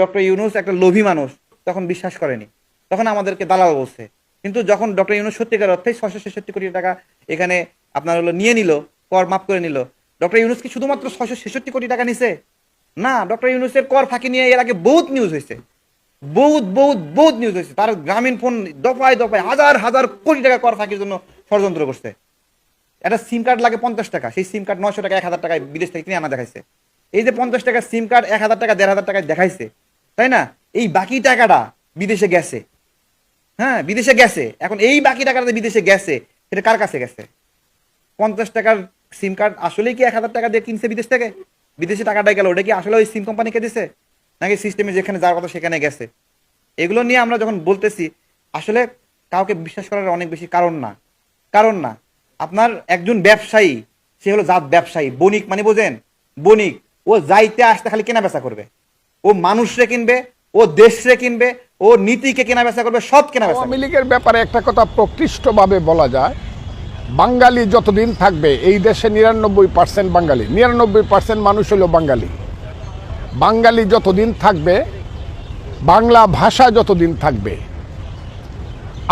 Doctor Yunus একটা লোভী মানুষ, তখন বিশ্বাস করেনি। তখন আমাদেরকে দালাল বলছে। কিন্তু যখন ডক্টর ইউনুস সত্যিকার অর্থে ছশো ছেষট্টি কোটি টাকা এখানে আপনার হলো নিয়ে নিল, কর মাফ করে নিল, ডক্টর ইউনুস কি শুধুমাত্র ছশো ছেষট্টি কোটি টাকা নিছে? না, ডক্টর ইউনুসের কর ফাঁকি নিয়ে এর আগে বহুত নিউজ হয়েছে। বহুত বহুত বহুত নিউজ হয়েছে। তার গ্রামীণ ফোন দফায় দফায় হাজার হাজার কোটি টাকা কর ফাঁকির জন্য ষড়যন্ত্র করছে। একটা সিম কার্ড লাগে পঞ্চাশ টাকা, সেই সিম কার্ড নশো টাকা, এক হাজার টাকায় বিদেশ থেকে কিনে আনা দেখাইছে। এই যে পঞ্চাশ টাকা সিম কার্ড এক হাজার টাকা, দেড় হাজার টাকায় দেখাইছে। তাই না? এই বাকি টাকাটা বিদেশে গেছে। হ্যাঁ বিদেশে গেছে। এখন এই বাকি টাকাটা বিদেশে গেছে, সেটা কার কাছে গেছে? পঞ্চাশ টাকার সিম কার্ড আসলেই কি এক হাজার টাকা দিয়ে কিনছে বিদেশ থেকে? বিদেশে টাকাটা গেল, ওটা কি আসলে ওই সিম কোম্পানিকে দিছে? নাকি সিস্টেমে যেখানে যাওয়ার কথা সেখানে গেছে? এগুলো নিয়ে আমরা যখন বলতেছি, আসলে কাউকে বিশ্বাস করার অনেক বেশি কারণ না। কারণ না, আপনার একজন ব্যবসায়ী, সে হলো জাত ব্যবসায়ী, বণিক মানে বোঝেন? বণিক, ও যাইতে আসতে খালি কেনা বেচা করবে। ও মানুষরে কিনবে, ও দেশরে কিনবে, ও নীতিকে কেনা বেচা করবে, সব কেনা বেচা আওয়ামী লীগের ব্যাপারে একটা কথা প্রকৃষ্টভাবে বলা যায়, বাঙালি যতদিন থাকবে, এই দেশে নিরানব্বই পার্সেন্ট বাঙালি। নিরানব্বই পার্সেন্ট মানুষ হলো বাঙালি। বাঙালি যতদিন থাকবে, বাংলা ভাষা যতদিন থাকবে,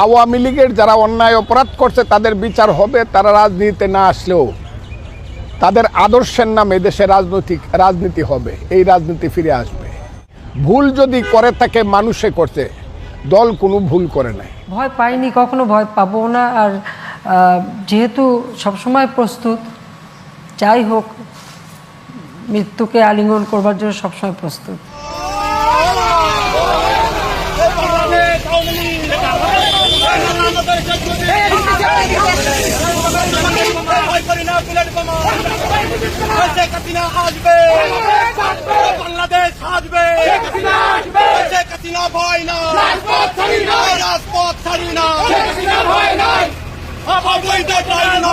আওয়ামী লীগের যারা অন্যায় অপরাধ করছে, তাদের বিচার হবে, তারা রাজনীতিতে না আসলেও। তাদের আদর্শের নামে দেশে রাজনৈতিক, রাজনীতি হবে, এই রাজনীতি ফিরে আসবে। ভুল যদি করে থাকে মানুষে করছে দল কোনো ভুল করে নাই। ভয় পাইনি কখনো ভয় পাবো না। আর যেহেতু সবসময় প্রস্তুত যাই হোক মৃত্যুকে আলিঙ্গন করবার জন্য সবসময় প্রস্তুত। Bangladesh Fight that China!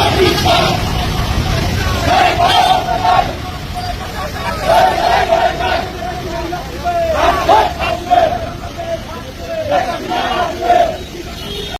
Pakistan!